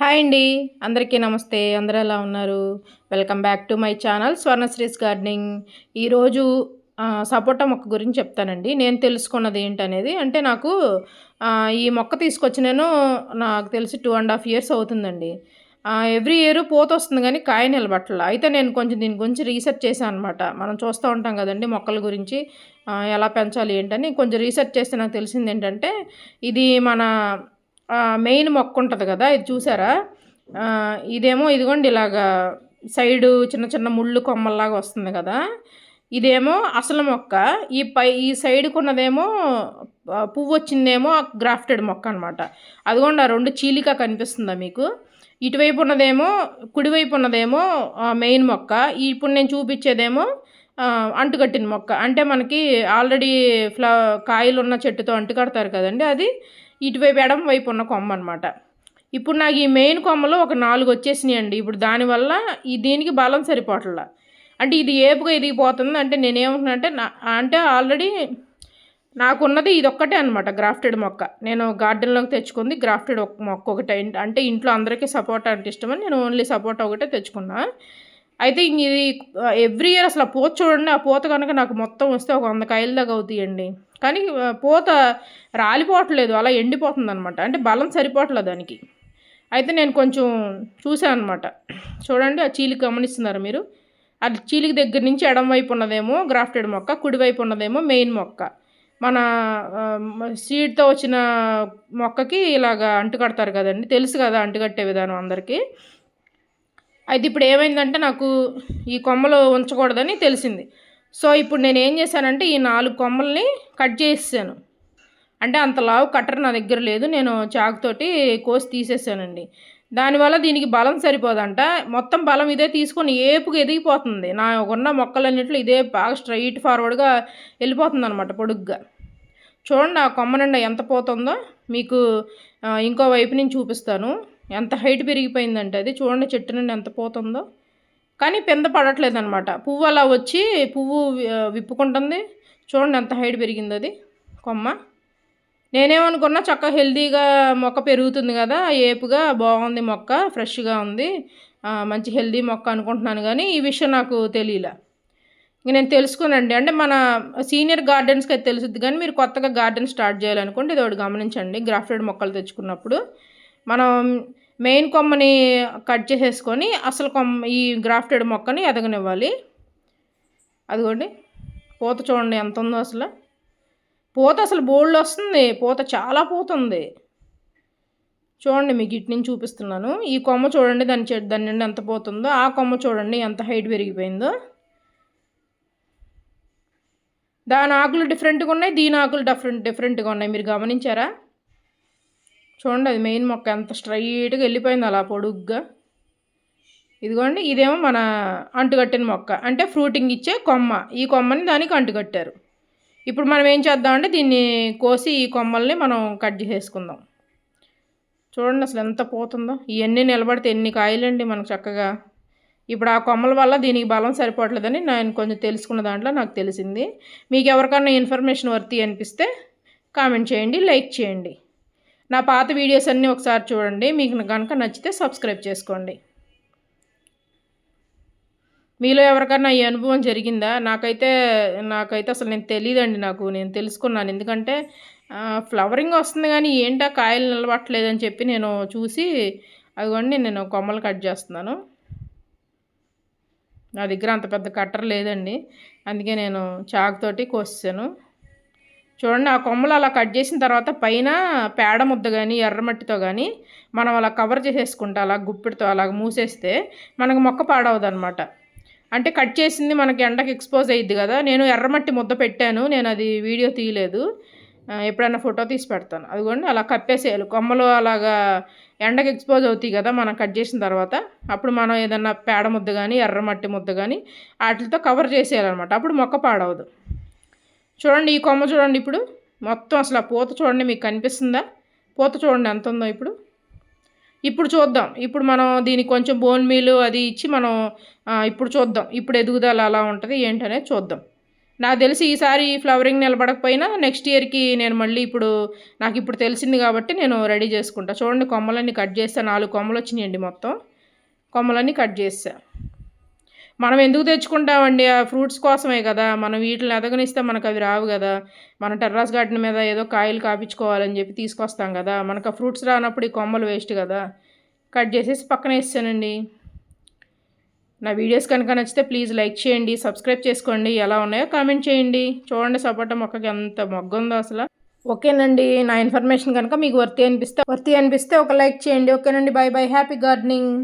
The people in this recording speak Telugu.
హాయ్ అండి. అందరికీ నమస్తే. అందరూ ఎలా ఉన్నారు? Welcome back to my channel Swarnasri's gardening. ఈరోజు సపోటా మొక్క గురించి చెప్తానండి. నేను తెలుసుకున్నది ఏంటనేది. అంటే నాకు ఈ మొక్క తీసుకొచ్చి నేను నాకు తెలిసి టూ అండ్ హాఫ్ ఇయర్స్ అవుతుందండి. ఎవ్రీ ఇయర్ పోత వస్తుంది కానీ కాయ నిలబట్టల. అయితే నేను కొంచెం దీని గురించి రీసెర్చ్ చేశాను అనమాట మనం చూస్తూ ఉంటాం కదండి మొక్కల గురించి ఎలా పెంచాలి ఏంటని. కొంచెం రీసెర్చ్ చేస్తే నాకు తెలిసింది ఏంటంటే ఇది మన మెయిన్ మొక్క ఉంటుంది కదా ఇది చూసారా? ఇదేమో ఇదిగోండి ఇలాగా సైడు చిన్న చిన్న ముళ్ళు కొమ్మల్లాగా వస్తుంది కదా. ఇదేమో అసలు మొక్క ఈ పై ఈ సైడ్కి ఉన్నదేమో పువ్వు వచ్చిందేమో గ్రాఫ్టెడ్ మొక్క అనమాట అదిగోండి ఆ రెండు చీలిక కనిపిస్తుందా మీకు? ఇటువైపు ఉన్నదేమో కుడివైపు ఉన్నదేమో మెయిన్ మొక్క ఇప్పుడు నేను చూపించేదేమో అంటుకట్టిన మొక్క. అంటే మనకి ఆల్రెడీ ఫ్లవ కాయలు ఉన్న చెట్టుతో అంటుకడతారు కదండి అది. ఇటువైపు ఎడం వైపు ఉన్న కొమ్మ అనమాట ఇప్పుడు నాకు ఈ మెయిన్ కొమ్మలో ఒక నాలుగు వచ్చేసినాయి అండి ఇప్పుడు దానివల్ల ఈ దీనికి బలం సరిపోవట్లా అంటే ఇది ఏపుగా ఎదిగిపోతుంది అంటే నేనేమంటున్నా అంటే నా అంటే ఆల్రెడీ నాకున్నది ఇది ఒక్కటే అనమాట గ్రాఫ్టెడ్ మొక్క. నేను గార్డెన్లోకి తెచ్చుకుంది గ్రాఫ్టెడ్ ఒక మొక్క ఒకటే. అంటే ఇంట్లో అందరికీ సపోటా అంటే ఇష్టమని నేను ఓన్లీ సపోర్ట్ ఒకటే తెచ్చుకున్నా. అయితే ఇది uh, ఎవ్రీ ఇయర్ అసలు ఆ పూత చూడండి ఆ పూత కనుక నాకు మొత్తం వస్తే ఒక వంద కాయల దాకా అవుతాయండి. కానీ uh, ఆ, పూత రాలిపోవట్లేదు అలా ఎండిపోతుంది అనమాట అంటే బలం సరిపోవట్లేదు దానికి. అయితే నేను కొంచెం చూశాను అనమాట చూడండి ఆ చీలిక గమనిస్తున్నారు మీరు? అది చీలిక దగ్గర నుంచి ఎడం వైపు ఉన్నదేమో గ్రాఫ్టెడ్ మొక్క కుడివైపు ఉన్నదేమో మెయిన్ మొక్క. మన uh, సీడ్తో వచ్చిన మొక్కకి ఇలాగా అంటుకడతారు కదండి. తెలుసు కదా అంటుకట్టే విధానం అందరికీ. అయితే ఇప్పుడు ఏమైందంటే నాకు ఈ కొమ్మలు ఉంచకూడదని తెలిసింది. సో ఇప్పుడు నేను ఏం చేశానంటే ఈ నాలుగు కొమ్మల్ని కట్ చేసేసాను. అంటే అంత లావు కట్టర్ నా దగ్గర లేదు నేను చాకుతోటి కోసి తీసేసానండి. దానివల్ల దీనికి బలం సరిపోదంట. మొత్తం బలం ఇదే తీసుకొని ఏపుగా ఎదిగిపోతుంది. నా ఉన్న మొక్కలన్నింటిలో ఇదే బాగా స్ట్రైట్ ఫార్వర్డ్గా వెళ్ళిపోతుంది అనమాట పొడుగ్గా. చూడండి ఆ కొమ్మ నిండా ఎంత పోతుందో మీకు ఇంకో వైపు నుంచి చూపిస్తాను. ఎంత హైట్ పెరిగిపోయిందంటే అది చూడండి చెట్టు నుండి ఎంత పోతుందో. కానీ పెంద పడట్లేదు అనమాట పువ్వు అలా వచ్చి పువ్వు విప్పుకుంటుంది. చూడండి ఎంత హైట్ పెరిగింది అది. కొమ్మ. నేనేమనుకున్నా చక్కగా హెల్తీగా మొక్క పెరుగుతుంది కదా ఏపుగా బాగుంది మొక్క ఫ్రెష్గా ఉంది మంచి హెల్తీ మొక్క అనుకుంటున్నాను కానీ ఈ విషయం నాకు తెలియలే. ఇంక నేను తెలుసుకునండి అంటే మన సీనియర్ గార్డెన్స్కి అయితే తెలుసుద్ది కానీ మీరు కొత్తగా గార్డెన్ స్టార్ట్ చేయాలనుకుంటే ఇది ఒకటి గమనించండి. గ్రాఫ్టెడ్ మొక్కలు తెచ్చుకున్నప్పుడు మనం మెయిన్ కొమ్మని కట్ చేసేసుకొని అసలు కొమ్మ ఈ గ్రాఫ్టెడ్ మొక్కని ఎదగనివ్వాలి. అదిగోండి పూత చూడండి ఎంత ఉందో అసలు. పూత అసలు బోల్డ్ వస్తుంది పూత చాలా పూత ఉంది చూడండి మీకు ఇటు నుంచి చూపిస్తున్నాను. ఈ కొమ్మ చూడండి దాని చెట్టు దాని నుండి ఎంత పోతుందో ఆ కొమ్మ చూడండి ఎంత హైట్ పెరిగిపోయిందో. దాని ఆకులు డిఫరెంట్గా ఉన్నాయి దీని ఆకులు డిఫరెంట్ డిఫరెంట్గా ఉన్నాయి. మీరు గమనించారా? చూడండి అది మెయిన్ మొక్క ఎంత స్ట్రైట్గా వెళ్ళిపోయింది అలా పొడుగ్గా. ఇదిగోండి ఇదేమో మన అంటుకట్టిన మొక్క. అంటే ఫ్రూటింగ్ ఇచ్చే కొమ్మ. ఈ కొమ్మని దానికి అంటుకట్టారు. ఇప్పుడు మనం ఏం చేద్దామంటే దీన్ని కోసి ఈ కొమ్మల్ని మనం కట్ చేసేసుకుందాం. చూడండి అసలు ఎంత పోతుందో. ఇవన్నీ నిలబడితే ఎన్ని కాయలండి మనకు చక్కగా. ఇప్పుడు ఆ కొమ్మల వల్ల దీనికి బలం సరిపోవట్లేదని నేను కొంచెం తెలుసుకున్న దాంట్లో నాకు తెలిసింది. మీకు ఎవరికన్నా ఇన్ఫర్మేషన్ వర్తి అనిపిస్తే కామెంట్ చేయండి లైక్ చేయండి. నా పాత వీడియోస్ అన్నీ ఒకసారి చూడండి. మీకు కనుక నచ్చితే సబ్స్క్రైబ్ చేసుకోండి. మీలో ఎవరికన్నా ఈ అనుభవం జరిగిందా? నాకైతే నాకైతే అసలు నేను తెలియదండి నాకు. నేను తెలుసుకున్నాను. ఎందుకంటే ఫ్లవరింగ్ వస్తుంది కానీ ఏంటా కాయలు నిలబట్టలేదని చెప్పి నేను చూసి అదిగోండి నేను కొమ్మలు కట్ చేస్తున్నాను. నా దగ్గర అంత పెద్ద కట్టర్ లేదండి. అందుకే నేను చాకుతోటి కోసాను చూడండి ఆ కొమ్మలు అలా కట్ చేసిన తర్వాత పైన పేడ ముద్ద కానీ ఎర్రమట్టితో కానీ మనం అలా కవర్ చేసేసుకుంటే అలా గుప్పిడితో అలా మూసేస్తే మనకు మొక్క పాడవదు అనమాట అంటే కట్ చేసింది మనకి ఎండకి ఎక్స్పోజ్ అయ్యిద్ది కదా. నేను ఎర్రమట్టి ముద్ద పెట్టాను నేను అది వీడియో తీయలేదు. ఎప్పుడైనా ఫోటో తీసి పెడతాను. అదిగోండి అలా కప్పేసేయాలి. కొమ్మలు అలాగా ఎండకి ఎక్స్పోజ్ అవుతాయి కదా మనం కట్ చేసిన తర్వాత. అప్పుడు మనం ఏదన్నా పేడ ముద్ద కానీ ఎర్రమట్టి ముద్ద కానీ వాటితో కవర్ చేసేయాలన్నమాట. అప్పుడు మొక్క పాడవదు. చూడండి ఈ కొమ్మ చూడండి ఇప్పుడు. మొత్తం అసలు ఆ పూత చూడండి మీకు కనిపిస్తుందా? పూత చూడండి ఎంత ఉందో ఇప్పుడు. ఇప్పుడు చూద్దాం. ఇప్పుడు మనం దీనికి కొంచెం బోన్ మీల్ అది ఇచ్చి మనం ఇప్పుడు చూద్దాం. ఇప్పుడు ఎదుగుదల అలా ఉంటుంది ఏంటనేది చూద్దాం. నాకు తెలిసి ఈసారి ఫ్లవరింగ్ నిలబడకపోయినా నెక్స్ట్ ఇయర్కి నేను మళ్ళీ ఇప్పుడు నాకు ఇప్పుడు తెలిసింది కాబట్టి నేను రెడీ చేసుకుంటా. చూడండి కొమ్మలన్నీ కట్ చేస్తా. నాలుగు కొమ్మలు వచ్చినాయండి మొత్తం. కొమ్మలన్నీ కట్ చేసా మనం ఎందుకు తెచ్చుకుంటామండి? ఆ ఫ్రూట్స్ కోసమే కదా. మనం వీటిని ఎదగనిస్తే మనకు అవి రావు కదా. మన టెర్రాస్ గార్డెన్ మీద ఏదో కాయలు కాపించుకోవాలని చెప్పి తీసుకొస్తాం కదా. మనకు ఆ ఫ్రూట్స్ రానప్పుడు ఈ కొమ్మలు వేస్ట్ కదా. కట్ చేసేసి పక్కన వేస్తానండి. నా వీడియోస్ కనుక నచ్చితే ప్లీజ్ లైక్ చేయండి సబ్స్క్రైబ్ చేసుకోండి. ఎలా ఉన్నాయో కామెంట్ చేయండి. చూడండి సపోటా మొక్కకి ఎంత మొగ్గుందో అసలు. ఓకేనండి నా ఇన్ఫర్మేషన్ కనుక మీకు వర్తి అనిపిస్తే వర్తి అనిపిస్తే ఒక లైక్ చేయండి. ఓకేనండి బాయ్ బాయ్ హ్యాపీ గార్డెనింగ్.